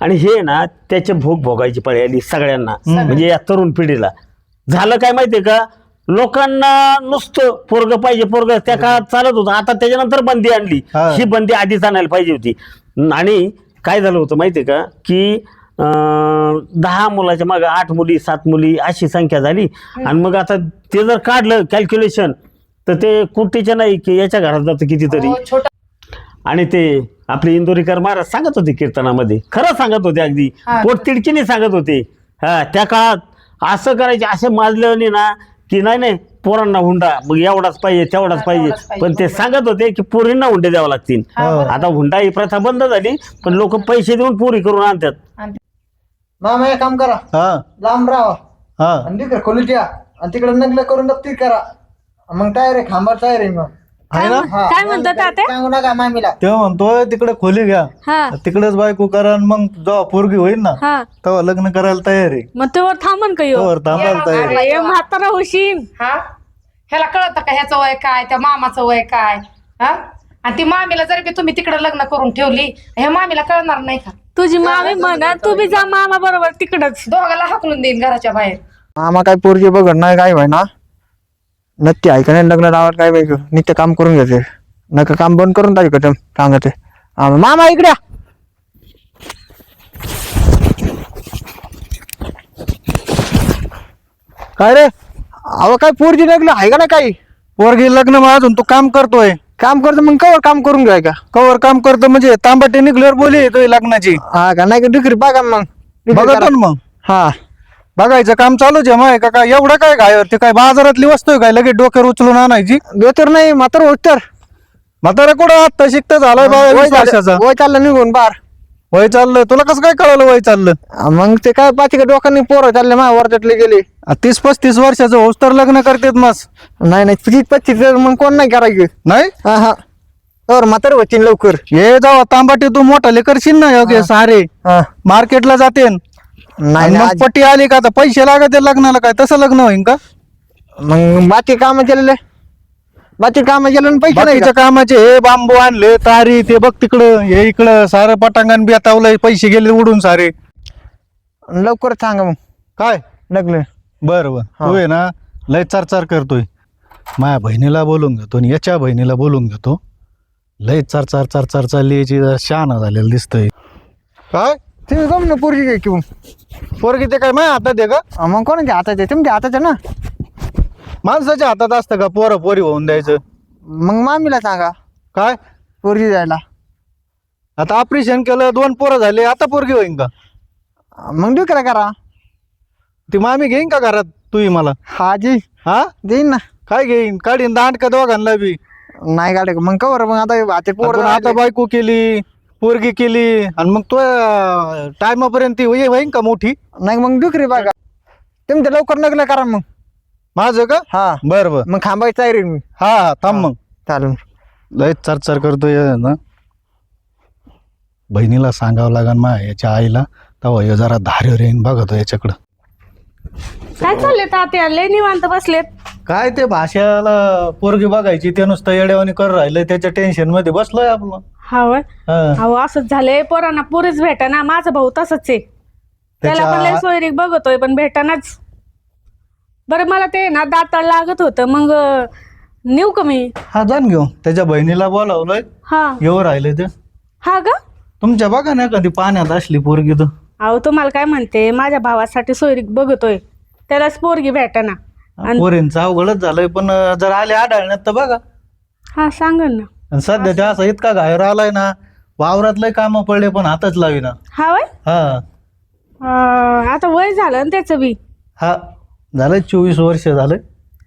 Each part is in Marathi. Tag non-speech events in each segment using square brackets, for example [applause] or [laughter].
आणि हे ना त्याचे भोग भोगायची पळी आली सगळ्यांना म्हणजे या तरुण पिढीला. झालं काय माहितीये का? लोकांना नुसतं पोरग पाहिजे पोरग त्या काळात चालत होतं. आता त्याच्यानंतर बंदी आणली. हा. बंदी आधीच आणायला पाहिजे होती. आणि काय झालं होतं माहितीये का? की दहा मुलाच्या मागे आठ मुली सात मुली अशी संख्या झाली. आणि मग आता ते जर काढलं कॅल्क्युलेशन तर ते कुट्टीच्या नाही की याच्या घरात जातं कितीतरी. हो, आणि ते आपले इंदोरीकर महाराज सांगत होते कीर्तनामध्ये. खरं सांगत होते अगदी. हा. पोटतिडकीने सांगत होते. हा त्या काळात असं करायचे असे माजले ना की नाही नाही पोरांना हुंडा मग एवढाच पाहिजे तेवढाच हा, पाहिजे. तेवढाच पाहिजे, पण ते. सांगत होते की पोरींना हुंडे द्यावं लागतील. हा. आता हुंडा ही प्रथा बंद झाली पण लोक पैसे देऊन पोरी करून आणतात. आणि मामा एक काम करा. हा. लांब राहा. हा. आणि तिकडे खोलीत या. आणि तिकडे नगलं करून दप्ती करा. मग टायर आहे खांबार टायर आहे मग. आहे ना? हा, काय म्हणतात तात्या? सांगू नका मामीला. तेव्हा म्हणतोय तिकडे खोली घ्या. हा. तिकडेच बायको करा आणि मग जेव्हा पोरगी होईल ना हा. तेव्हा लग्न करायला तयार आहे. मग तेव्हा थांबन का यो? थांबायला तयार आहे. हे म्हातारा होशील हा? ह्याला कळतं का ह्याचं वय काय त्या मामाचं वय काय? हा? आणि ती मामीला जरी बी तुम्ही तिकडे लग्न करून ठेवली ह्या मामीला कळणार नाही का? तुझी मामी म्हणा तू बी जा मामा बरोबर तिकडच. दोघाला हाकलून देईन घराच्या बाहेर. मामा काय पोरगी बघत नाही काय व्हाय ना नक्की ऐका नाही लग्न लावायला काय पाहिजे नित्य काम करून घ्यायचे नका काम बंद करून टाकायचं सांगते. हा, मामा इकडे या. काय रे? अहो काय पोरगी लागली आहे का ना काही? पोरगी लग्न अजून तू काम करतोय. काम करतो मग कवर काम करून घ्याय का? कवर काम करतो म्हणजे तांबटे निघल्यावर बोली येतोय लग्नाची. हा का? नाही का डिग्री बघा मग. डिग्री बघा करा. पण मग. हा. बघायचं काम चालूच आहे माय का काय एवढं काय काय ते काय बाजारातली वस्तू आहे काय? लगेच डोक्यावर उचलून आणायची? देतर नाही मात्र होत तर म्हातारा कुठं? आता शिकता झालाय बाबा वय वर्षाचा झालं- वय चाललं निघून बार वय चाललं. तुला कसं काय कळलं वय चाललं? मग ते काय पाच का डोकांनी पोरं चालले मा वर्षातले गेले. आ, तीस पस्तीस वर्षाचं होस तर लग्न करतेत मस. नाही नाही पच्चीस पच्चीस मग कोण नाही करायचे? नाही? हा हा. तर म्हातारे होतील लवकर. हे जावा तांबाटी तू मोठा करशील ना योग्य सारे. हा. मार्केटला जाते नाही आणि मग पट्टी आली का आता? पैसे लागत लग्नाला काय? तसं लग्न होईन का? मग बाकी काम केलेले. बाकी काम केलं आणि पैसे नाही बाकीच्या कामाचे हे बांबू आणले तारी ते बघ तिकडं हे इकडं सारं पटांगण बियातावलंय पैसे गेले उडून सारे? लवकर सांगा मग. काय? लग्न बर बर. तू आहे ना लय चार चार करतोय. माझ्या बहिणीला बोलून घेतो आणि याच्या बहिणीला बोलून घेतो. लय चार चार चार चार चालली याची शहाणा झालेलं दिसतंय. काय? कम ना पोरगी घ्या किंवा पोरगी ते काय माझ्या हातात आहे का? मग कोणाच्या हाताचे आहे? तुमच्या हाताचे ना. माणसाच्या हातात असतं का पोरं पोरी होऊन द्यायचं? मग मामीला सांगा. काय? पोरगी जायला. आता ऑपरेशन केलं दोन पोरं झाले आता पोरगी होईन का? मग दुसरा करा. ती मामी घेईन का घरात? तू मला. हा जी. हा? देईन ना. काय घेईन? काढीन दांड का दोघांना बी. नाही गाडी मग कवर मग आता हाते पोर आता बायको केली? पोरगी केली आणि मग तो टायमापर्यंत ती होई- होईन का मोठी? नाही मग दुसरी बघा तुमच्या लवकर लग्न करा मग. माझं का? हा. बर बर. मग खांबायचं आहे रे मी. हा हा थांब मग. चालेल. लय चार चार करतोय ना. बहिणीला सांगावं लागन मा याच्या आईला. तेव्हा हे जरा धारेवर येईन बघतो याच्याकडं. काय चालले तात्या? लय निवांत बसलेत. काय ते भाषाला पोरगी बघायची ते नुसतं येड्यावानी कर राहिलंय त्याच्या टेन्शनमध्ये बसलोय आपलं हा होय? हा. अहो असंच झालंय पोरांना पुरीच भेटाना माझा भाऊ तसंच आहे. त्याला पण लय त्याच्या सोयरीक बघतोय पण भेटानाच. बरं मला ते ना दाताळ लागत होतं मग अं, नेऊ का मी? हा जाण घेऊ त्याच्या बहिणीला बोलावलंय. हा. येऊ राहिले ते. हा का तुमच्या बघा ना कधी पाण्यात असली पोरगी तर. अहो तुम्हाला काय म्हणते माझ्या भावासाठी सोयरीक बघतोय. त्यालाच पोरगी भेटाना. आणि- पोरींचं अवघडच झालंय पण अं, जर आले आढळण्यात तर बघा. हा सांगन ना. आणि सध्या ते असं इतका घायर आलाय ना वावरातलंय काम पडले पण हातच लावी ना हा वय हा. आता वय झालं ना त्याचं बी. हा झालंय चोवीस वर्ष झालंय.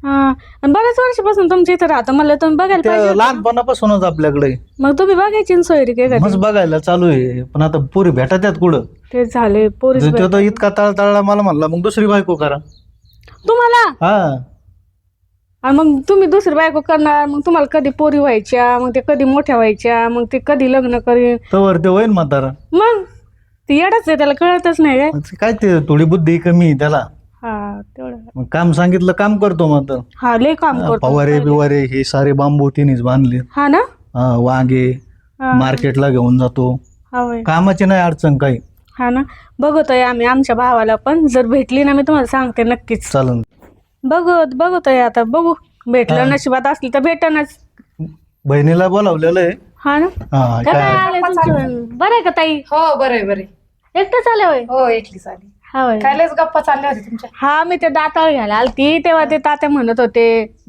हा. आणि बऱ्याच वर्षापासून तुमच्या इथं राहतो मला तुम्ही बघायला ते पाहिजे होतं. लहानपणापासूनच आपल्याकडे. मग तुम्ही बघायची ना सोयरीक आहे मस्त बघायला चालू आहे. पण आता पोरी भेटत आहेत कुठं? ते झाले पोरीस जर तो तर इतका तळतळला मला म्हणला मग दुसरी बायको करा. तुम्हाला? हा. आणि मग तुम्ही दुसरी बायको करणार मग तुम्हाला कधी पोरी व्हायच्या मग ते कधी मोठ्या व्हायच्या मग ते कधी लग्न करीन? तवर ते होईन म्हातारा. मग? ते येडच आहे त्याला कळतच नाही काय? मग ते काय ते थोडी बुद्धी कमी आहे त्याला. हा तेवढं. मग काम सांगितलं काम करतो मग तर हा लय काम करतो. फवारे बिवारे हे सारे बांबू तिनेच बांधले. हा ना? हा, वांगे हा. मार्केटला घेऊन जातो. हा कामाची नाही अडचण काही. हा ना? बघतोय आम्ही आमच्या भावाला पण. जर भेटली ना मी तुम्हाला सांगते नक्कीच. चालन. बघत बघतोय आता बघू. भेटलं नशिबात असली तर भेटनच. बहिणीला बोलावलेलं आहे. हा ना? हा काय काय? आलंय तुमचं? बरं आहे का ताई? हो बरे बरे एकटंच आलं होय? हो एकलीच आली. हा होय काय लयच गप्पा चालल्या होत्या तुमच्या? हा मी ते दाताळ घ्यायला आलती तेव्हा ते तात्या म्हणत होते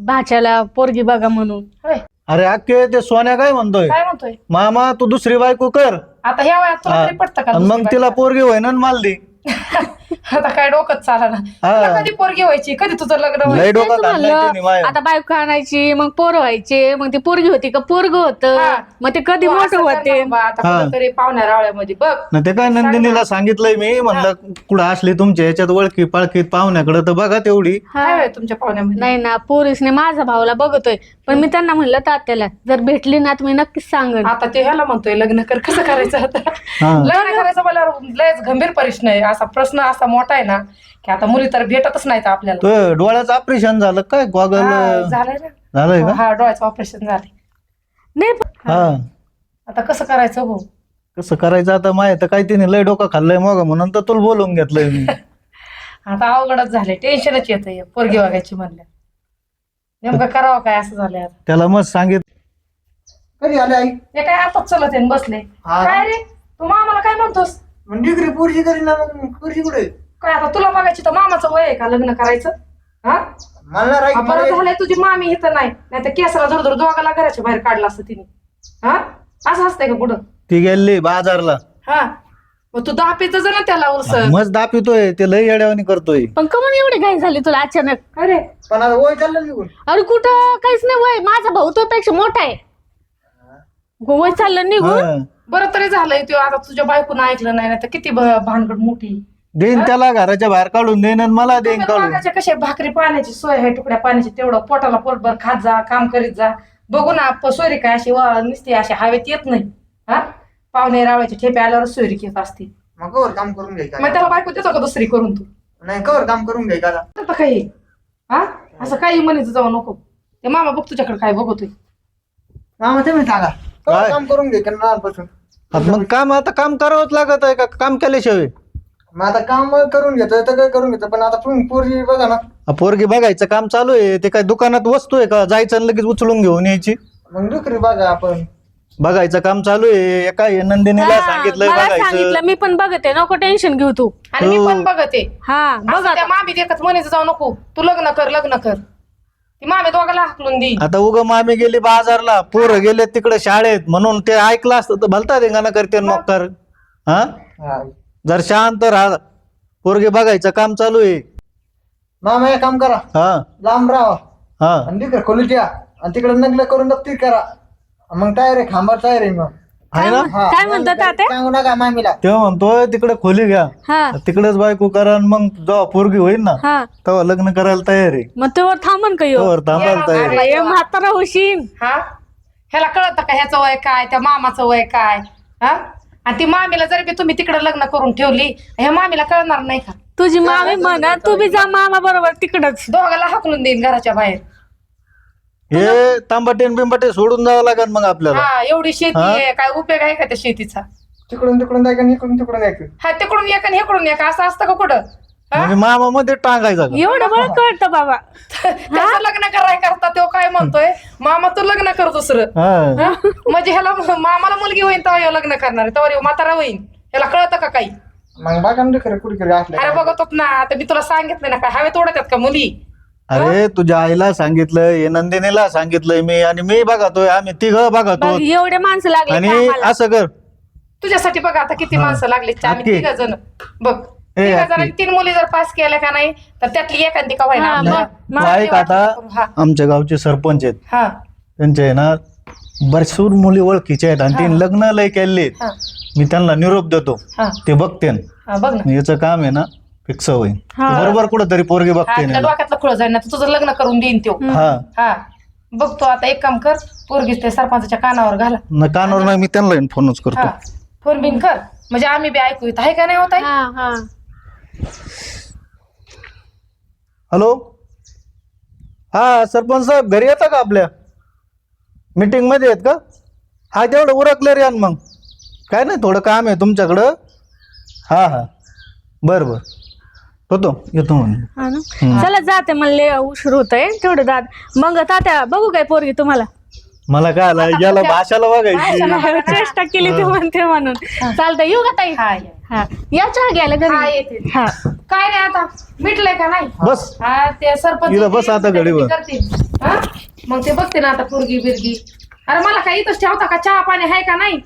भाच्याला पोरगी बघा म्हणून. होय. अरे अख्खे ते सोन्या काय म्हणतोय? काय म्हणतोय? मामा तू दुसरी बायको कर. आता ह्या वयात तुला तरी पटतं का आणि मग तिला बायको? पोरगी होईना आणि माल दे [laughs] आता काय डोकंच चाला ना. तुला कधी पोरगी व्हायची? कधी तुझं लग्न लय व्हायचं? डोकं म्हणलं. आता बायको आणायची मग पोरं व्हायचे मग ती पोरगी होती का पोरग होत? हा. मग ते कधी तू मोठं कर होते? ना आता हा. कुठंतरी पाहुण्या रावळ्यामध्ये बघ. ना ते काय नंदिनीला सांगितलंय मी म्हणलं कुठं असली तुमच्या याच्यात ओळखी पाळखीत पाहुण्याकडे तर बघा तेवढी. काय होय तुमच्या पाहुण्यामध्ये? नाही ना पोरीसने माझा भाऊला बघतोय. पण मी त्यांना म्हणलं तात्याला जर भेटली ना मी नक्कीच सांगेन. आता ते ह्याला म्हणतोय लग्न कर कसं करायचं आता? हा. लग्न करायचं मला लयच गंभीर प्रश्न आहे. असा प्रश्न असा मोठा आहे ना की आता मुली तर भेटतच नाहीत आपल्याला. तो डोळ्याचं ऑपरेशन झालं काय? गॉगल हा, झालंय ना. झालंय का? हा डोळ्याचं ऑपरेशन झाले नाही पण- हा. आता कसं करायचं हो? कसं करायचं आता माहीत तर काय तिने लय डोकं खाल्लंय मग म्हणून तर तुला बोलवून घेतलंय मी. [laughs] आता अवघडच झाले टेन्शनच येत पोरगी वागायची म्हणल्या नेमकं करावं काय असं आता? त्याला मग सांगित कधी आले आई? हे काय आताच चलत आहे न बसले. हा. काय रे? तू मामाला काय म्हणतोस? मग डिग्री पोरशी करी ना मग. पोरशी कुठे? काय आता तुला बघायची तर मामाचं वय आहे का लग्न करायचं? हा? मला हा, बरं झालंय तुझी मामी इथं नाही. नाही तर केसरा धुर धुर दोघाला घराच्या बाहेर काढला असतं तिने. हा? असं असतंय का पुढं? ती गेली बाजारला. हा. मग तू दहा पेच ना त्याला उलस. मस्त दापितोय ते लय येड्यावानी करतोय. पण कमून एवढी घाई झाली तुला अचानक? अरे. पण आता वय चाललं निघून. अरे कुठं? काहीच नाही वय. माझा भाऊ तो पेक्षा मोठा आहे. वय चाललं निघून. हा. बरं तरी झालंय तो. आता तुझ्या बायकोनं ऐकलं नाही ना तर किती भ- भानगड मोठी. देईन त्याला घराच्या बाहेर काढून देईन आणि मला देईन काढून. मागाच्या कशा भाकरी पाण्याची सोय आहे तुकड्या पाण्याची. तेवढं पोटाला पोटभर खात जा काम करीत जा. बघू ना प- सोयरी काय अशी व- नुसती अशी हवेत येत नाही. हा? पाहुणे रावायचे ठेपे आल्यावर सोयरी येत असते. मग कवर काम करून मग त्याला बायको देतो का दुसरी करून तू? नाही कवर काम करून घ्याय का आता काही हा? असं काही म्हणायचं जाऊ नको. ते मामा बघ तुझ्याकडे काय बघतोय. मामा तुम्ही सांगा. कवर काय? काम करून घ्याय लहानपासून. आता मग काम आता काम करावंच लागत आहे का? काम केल्याशिवाय? मग आता काम करून घेतोय तर काय करून घेतो पण आता तुम्ही पोरगी बघा ना. आ, पोरगी बघायचं काम चालू आहे. ते काय दुकानात वस्तू आहे का? जायचं आणि लगेच उचलून घेऊन यायची. मग दुसरी बघा आपण. बघायचं काम चालू आहे. एका हे नंदिनीला हा, सांगितलंय मला बघायचं. सांगितलं मी पण बघते. नको टेन्शन घेऊ तू. आणि मी पण बघते. हा बघा त्या मामी देखत म्हणायचं जाऊ नको. तू लग्न कर लग्न कर. ती मामी दोघाला हाकलून देईन आता उग मामी गेली बाजारला. पोरं गेले तिकडे शाळेत. म्हणून ते ऐकलं असतं तर भलता धिंगाणा करते मग कर. हा? हा. जर शांत राहा. पोरगे बघायचं काम चालू आहे. मामा एक काम करा. हा. लांब राहा. हा. आणि तिकडे खोलीत या. आणि तिकडे नगलं करून दप्ती करा. मग टायर आहे खांबार आहे मग. आहे ना? हा. काय म्हणतात तात्या? सांगू नका मामीला. तेव्हा म्हणतोय तिकडे खोली घ्या. हा. तिकडेच बायको करा आणि मग जेव्हा पोरगी होईल ना हा. तेव्हा लग्न करायला तयार आहे. मग तेव्हा थांबन का यो? थांबायला तयार आहे. म्हातारा होशील. हा? ह्याला कळतं का ह्याचं वय काय त्या मामाचं वय काय? हा? आणि ती मामीला जरी बी तुम्ही तिकडे लग्न करून ठेवली ह्या मामीला कळणार नाही का? तुझी मामी म्हणा तू बी जा मामा बरोबर तिकडच. दोघाला हाकलून देईन घराच्या बाहेर. हे तांबाटे बिंबाटे सोडून जावं लागेल मग आपल्याला. हा एवढी शेती आहे. काय उपयोग आहे का त्या शेतीचा? तिकडून तिकडून जायचं आणि इकडून तिकडून जायचं. हा तिकडून एक आणि हेकडून एक. असं असतं का कुठं? हा? म्हणजे मामा मध्ये टांगायचा का? एवढं बरं कळतं बाबा. [laughs] त्याचं लग्न कराय करता तो काय म्हणतोय? मामा तू लग्न कर दुसरं. हा. हा? म्हणजे ह्याला मामाला मुलगी होईन तेव्हा ह्यो लग्न करणार आहे, तेव्हा ह्यो म्हातारा होईन. ह्याला कळतं का काही? मग बघा ना खरं कुठे खरं अरे बघतोच ना. आता मी तुला सांगितलं ना काय हवे तोडतात का मुली? अरे तुझ्या आईला सांगितलंय नंदिनीला सांगितलंय मी आणि मी बघतोय आम्ही तिघ बघतो. बघ एवढे माणसं लागले आणि कामाला. असं कर. तुझ्यासाठी बघा आता किती माणसं लागली आम्ही नक्की. तिघ जण. ए, तिघ. जणांनी तीन मुली जर पास केल्या का नाही तर त्यातली एखादी का हा, आपल्याला. मग- आता हा. आमच्या गावचे सरपंच आहेत. हा. त्यांचे आहे ना बरसूर मुली ओळखीचे आहेत आणि ते लग्न लय केले हा. मी त्यांना निरोप देतो. हा. ते बघते हा बघ ना. याचं काम आहे ना फिक्स होईल हा. बरोबर कुठं तरी हा, बघते डोक्यातलं खुळ जाईल ना तर तुझं लग्न करून देईन तो हा. हा. बघतो आता एक काम कर पोरगीच ते सरपंचाच्या कानावर घाला. न कानावर नाही मी त्यांना फोनच करतो. हा. फोन बिन कर. म्हणजे आम्ही बी ऐकू येत आहे का नाही होत आहे? हा हा. हॅलो? हा सरपंच साहेब घरी येता का आपल्या? मीटिंगमध्ये आहेत का? हा तेवढं उरकलं रे मग. काय नाही थोडं काम आहे तुमच्याकडं. हा हा. बर बर. होतो येतो म्हणून हा ना? चला जाते मला लय उशीर होत आहे तेवढं दाद मग तात्या बघू काय पोरगी तुम्हाला. मला काय आलं याला भाषाला बघायची. चेष्टा केली ते म्हणते म्हणून. चालतं येऊ का ताई? हा ये. हा. या चहा घ्यायला हा, घरी येते. हा. काय नाही आता? मिटलंय का नाही? बस. हा ते सरपंच इथं बस आता घडीभर. करतील. हा? मग ते बघते ना आता पोरगी बिरगी. अरे मला काय इथंच ठेवता का? चहा पाणी आहे का नाही?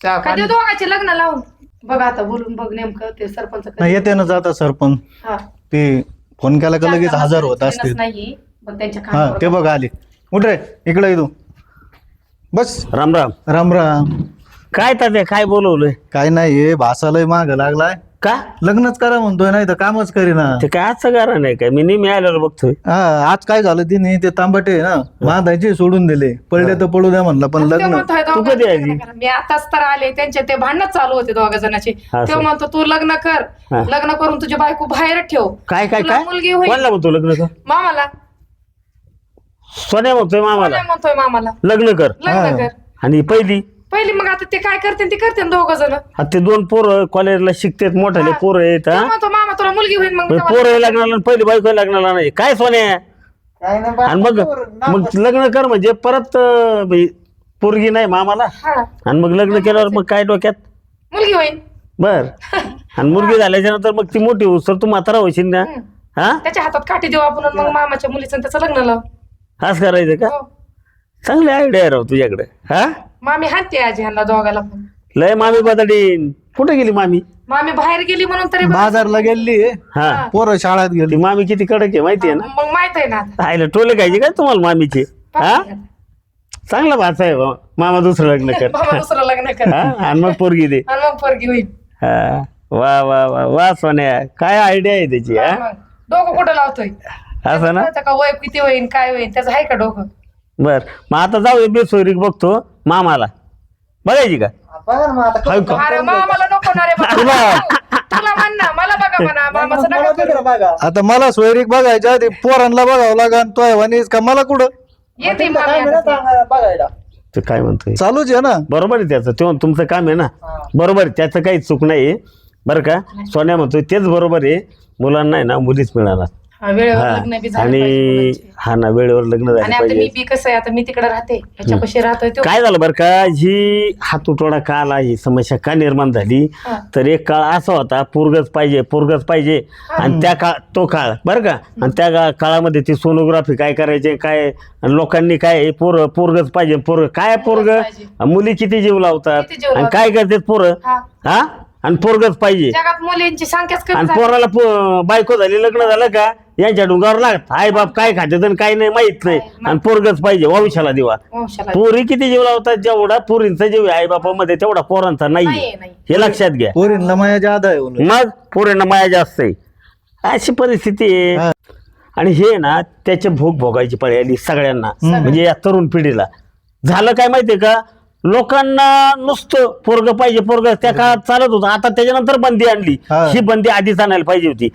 का ते दोघांचे लग्न लावून? बघ आता बोलून बघ नेमकं ते सरपंच कधी- नाही येते ना जाता सरपंच. हा. ते फोन केला का लगेच हजर होत असतील. नाही त्यांच्या हा ते बघ आले. उठ रे इकडे येतो बस. राम राम. राम राम. काय तात्या काय बोलवलंय? काय नाही हे भासालय माग लागलाय. का? लग्नच करा म्हणतोय नाही तर कामच करीना. ते काय आजचं कारण नाही काय? मी नेहमी आल्यावर बघतोय. हा आज काय झालं तिने? ते तांबटे ना बांधायचे सोडून दिले. पडले तर पडू द्या म्हणलं पण ते लग्न. तू कधी आली? लग्न करा. मी आताच तर आले त्यांचे ते भांडणच चालू होते दोघा जणांचे. ते सर. म्हणतो तू लग्न कर. हा. लग्न करून तुझी बायको बाहेर ठेव. काय काय तुला काय? मुलगी होईल. कोणला म्हणतो लग्न कर? मामाला. सोन्या म्हणतोय मामाला. म्हणतोय मामाला. लग्न कर. लग्न हा. कर. आणि पहिली? पहिली मग आता ते काय करते ते करते दोघ जण. आता ते दोन पोरं कॉलेजला शिकतात मोठाले. पोरं आहेत हा? म्हणतो मामा तुला मुलगी होईल मग तेव्हा- पोरं लग्नाला आणि पहिली बायको लग्नाला नाही. काय सोन्या आणि मग मग लग्न कर म्हणजे परत अं, पोरगी नाही मामाला? हा. आणि मग लग्न केल्यावर मग काय डोक्यात? मुलगी होईल बर. [laughs] आणि मुलगी झाल्याच्यानंतर मग ती मोठी होऊ तर तू म्हातारा होशील ना. हा? त्याच्या हातात काठी देऊ आपण आणि मग मामाच्या मुलीचं आणि त्याचं लग्न लाव. असं करायचं का? हो. चांगली आयडिया राव तुझ्याकडे हा? मामी हाणते आजी ह्यांना दोघाला पण. लय मामी बदडी कुठे गेली मामी? मामी बाहेर गेली म्हणून तरी बरं. बाजारला गेली. हा. पोरं शाळेत ती गेली मामी किती कडक आहे माहिती आहे ना? मग माहीत आहे ना आता. आयला टोले खायचे काय तुम्हाला मामीचे? हा? चांगला भाचा आहे बा. मामा दुसरं लग्न कर. [laughs] मामा दुसरं लग्न कर. हा? आणि मग पोरगी दे. आणि मग पोरगी होईल. हा. वा वा वा वा सोन्या. काय आयडिया आहे त्याची हा? मग. डोकं कुठं लावतोय? असं ना? कळतं का वय किती होईल काय होईल त्याचं आहे का डोकं? बर. मग आता जाऊ बेसोरीक बघतो मामाला. बघायची का? हाय का? अरे मामाला नको ना रे बाबा. तुला म्हण ना मला बघा म्हणा मामाचं नका करू. आता मला सोयरीक बघायच्या आधी पोरांना बघावं लागन तो म्हणे का? मला कुठं? येते मामी आता. ते काय म्हणतोय? चालूच आहे ना. बरोबर आहे त्याचं. तेव्हा तुमचं काम आहे ना? बरोबर आहे. त्याचं काही चूक नाही. बरं का? सोन्या म्हणतोय तेच बरोबर आहे. मुलांना आहे ना मुलीच मिळाला वेळेवर हा. लग्न बी झालं पाहिजे आणि. हा ना वेळेवर लग्न आणि झालं आता मी पाहिजे बी कसं आहे आता मी तिकडे राहते ह्याच्यापाशी राहतोय तो काय झालं बरं का ही हातुटोडा का आला ही समस्या का निर्माण झाली हा. तर एक काळ असा होता पोरगच पाहिजे पोरगच पाहिजे आणि त्या काळ तो काळ बरं का आणि त्या काळामध्ये ती सोनोग्राफी काय करायचे काय आणि लोकांनी काय पोर पोरगच पाहिजे पोरग काय पोरग पाहिजे. मुली किती जीव लावतात किती जीव आणि लावतात. काय करतात पोरं हा. हा आणि पोरगच पाहिजे. जगात मुलींची संख्याच कमी आणि झाली. पोराला पो- बायको झाली लग्न झालं का यांच्या डोंगावर लागत आई बाप काय खात्यात आणि काय नाही माहीत नाही. आणि पोरगच पाहिजे वंशाला दिवा. वंशाला पोरी किती जीव लावतात जेवढा पोरींचा जीव आहे आई बापामध्ये तेवढा पोरांचा नाही नाहीये, नाही. हे लक्षात घ्या. पोरींना माया जादा आहे उलट. मग पोरींना माया जास्त आहे. अशी परिस्थिती आहे. हा. आणि हे ना त्याचे भोग भोगायची पाळी आली सगळ्यांना. म्हणजे या तरुण पिढीला. झालं काय माहितीये का? लोकांना नुसतं पोरग पाहिजे पोरग त्या काळात चालत होतं. आता त्याच्यानंतर बंदी आणली. हा. ही बंदी आधीच आणायला पाहिजे होती.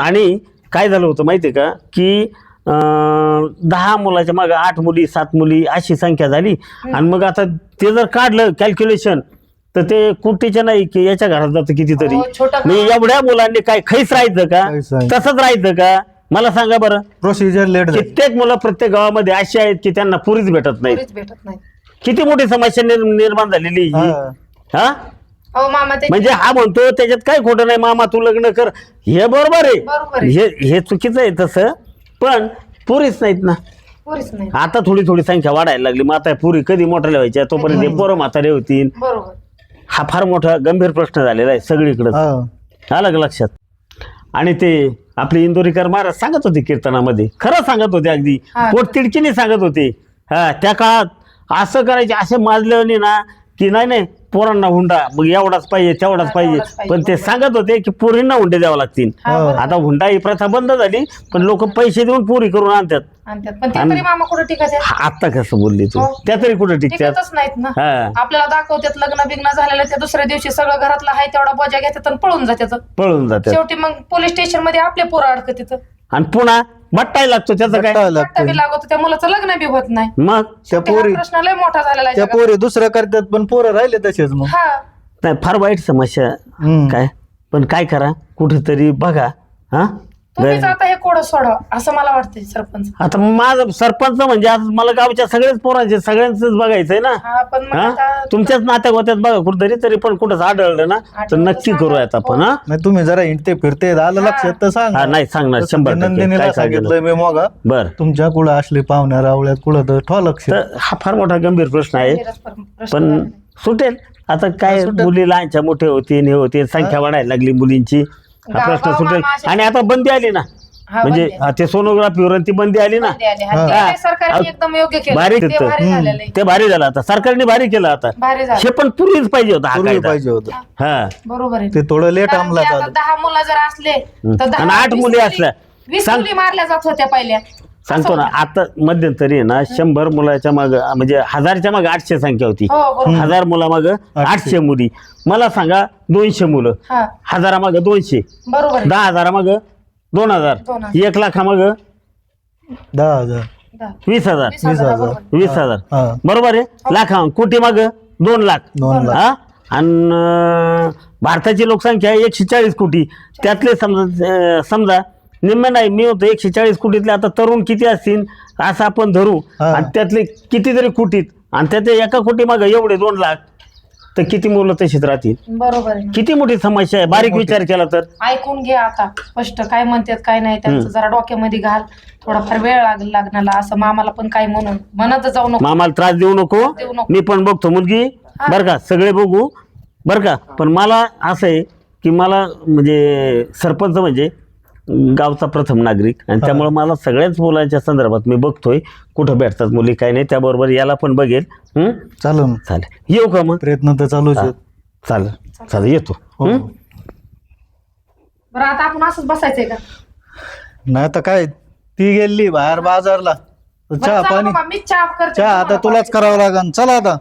आणि काय झालं होतं माहितीये का? की अं, दहा मुलाच्या मागे आठ मुली सात मुली अशी संख्या झाली. आणि मग आता ते जर काढलं कॅल्क्युलेशन तर ते कुठेच्या नाही की याच्या घरात जातं कितीतरी. हो, छोटं मी एवढ्या मुलांनी काय खैस राहायचं का? राहायचं. तसंच राहायचं का? मला सांगा बरं. प्रोसिजर लेट झाली. कित्येक मुलं प्रत्येक गावामध्ये अशी आहेत की त्यांना पुरीच भेटत नाही भेटत नाही किती मोठी समस्या निर- निर्माण झालेली ही? हा. हा? अहो मामा ते म्हणजे हा म्हणतो त्याच्यात काय खोटं नाही मामा तू लग्न कर. हे बरोबर बरोबर आहे. आहे. हे हे चुकीचं आहे तसं. पण पुरीच नाहीत ना. पोरीच नाही आता थोडी थोडी संख्या वाढायला लागली. मग आता पुरी कधी मोठ्या व्हायच्या तोपर्यंत हे पोरं म्हातारे होतील. बरोबर. हा फार मोठा गंभीर प्रश्न झालेला आहे सगळीकडे. हा. आलं का लक्षात? आणि ते आपले इंदोरीकर महाराज सांगत होते कीर्तनामध्ये. खरं सांगत होते अगदी. हा. पोटतिडकीने सांगत होते. हा त्या काळात असं करायचे असे माजले ना की नाही नाही पोरांना हुंडा मग एवढाच पाहिजे तेवढाच पाहिजे. पण ते. सांगत होते की पोरींना हुंडे द्यावं लागतील. आता हुंडा ही प्रथा बंद झाली पण लोक पैसे देऊन पुरी करून आणतात. आणि त्यात पण ते तरी मामा कुठे टिकायचे आता कसं बोलली तू? हो. त्या तरी कुठे टिकतात? टिकतच नाहीत ना. हा. आपल्याला दाखवतात लग्न बिग्न झालेलं त्या दुसऱ्या दिवशी सगळं घरातलं आहे तेवढा बोजा घेतात आणि पळून जातात. पळून जातात. शेवटी मग पोलीस स्टेशनमध्ये आपले पोरं अडकत तिथं आणि पुन्हा बट्टाय लागतो त्याचं काय. बी लागतो त्या मुलाचं लग्न बी होत नाही. मग? त्या ते हा पोरी प्रश्न लय मोठा झालेला आहे त्या जगात. पोरी दुसरं करतात पण पोरं राहिले तसेच मग. हा. नाही फार वाईट समस्या हम्म. काय? पण काय करा? कुठेतरी बघा हा? तुम्हीच आता हे कोडं सोडा असं मला वाटतंय सरपंच. आता माझं सरपंच म्हणजे आज मला गावच्या सगळ्याच पोरांचे सगळ्यांच बघायचंय ना. हा पण मग हा? आता तुमच्याच नात्या गोत्यात बघा कुठेतरी तरी पण कुठंच आढळलं ना तर आढळलं नक्की करूयात. आपण हा? नाही तुम्ही जरा हिंडते फिरते आलं लक्षात तर सांग. हा नाही सांगणार तसं शंभर ते टक्के. नंदिनीला काय सांगितलंय सांगितलं मी मोगा. बर. तुमच्या कुठं असले पाहुण्या रावळ्यात कुठं तर ठेवा लक्ष. तर हा फार मोठा गंभीर प्रश्न आहे. गंभीरच पर- प्रश्न पण. सुटेल. आता काय मुली लहानच्या मोठे होते हे होते संख्या वाढायला लागली मुलींची. हा प्रश्न सुटेल. मामा आणि आता बंदी आली ना? हा, म्हणजे बंदी हा, ते सोनोग्राफीवर ती बंदी आली ना? बंदी आली. हा, हा. ते काय सरकारने एकदम योग्य केलं. भारी ते तिथं. भारी झालेलं आहे. ते भारी झालं आता. सरकारने भारी केलं आता. भारी झालं. हे पण पूर्वीच पाहिजे होतं हा पूर्वी कायदा. पाहिजे होतं. हा. बरोबर आहे. ते थोडं लेट कारण की अंमलात आता आलं. दहा मुलं जर असले तर आणि दहा आठ मुली असल्या. वीस सांग- मुली मारल्या जात होत्या पहिल्या. सांगतो ना आता मध्यंतरी आहे ना शंभर मुलाच्या माग म्हणजे हजारच्या मागे आठशे संख्या होती. हो बरोबर हजार मुलामाग आठशे. मुली. मला सांगा दोनशे मुलं. हा. हजारामाग दोनशे. बरोबर आहे. दहा हजारामाग दोन हजार. दोन हजार. एक लाखामाग दहा हजार. दहा. वीस हजार. वीस हजार हजार. बरोबर. आहे. वीस हजार. हा. बरोबर आहे? लाखा कोटी माग दोन लाख. दोन लाख. हा? आणि भारताची लोकसंख्या एकशे चाळीस कोटी. त्यातले समजा अं, समजा निम्मे नाही मी होतो एकशे चाळीस कोटीतले आता तरुण किती असतील असं आपण धरू. हा. आणि त्यातले कितीतरी कोटीत आणि त्यातले एका कोटी माग एवढे दोन लाख तर किती मुलं तशीच राहतील? बरोबर आहे. किती मोठी समस्या आहे? बारीक विचार केला तर. ऐकून घे आता. स्पष्ट काय म्हणतात काय नाही त्यांचं जरा डोक्यामध्ये घाल. थोडाफार वेळ लागेल लग्नाला असं मामाला पण काय म्हणून. म्हणत जाऊ नको. मामाला त्रास देऊ नको. देऊ नको. मी पण बघतो मुलगी. बर का? सगळे बघू. बर का? पण मला असं आहे की मला म्हणजे सरपंच म्हणजे गावचा प्रथम नागरिक. आणि त्यामुळे मला सगळ्याच मुलांच्या संदर्भात मी बघतोय कुठं भेटतात मुली काय नाही त्याबरोबर याला पण बघेल. हं? चालेल. ना. चालेल. येऊ का मग? प्रयत्न तर चालूच आहेत. चालेल. चालेल. येतो. हो. हं? बरं आता आपण असंच बसायचंय का? नाही तर काय ती गेली बाहेर बाजारला. तर बरं, चहा चला पाणी. बाबा, मी चहा करते चहा आता तुलाच करावं लागन. चला आता.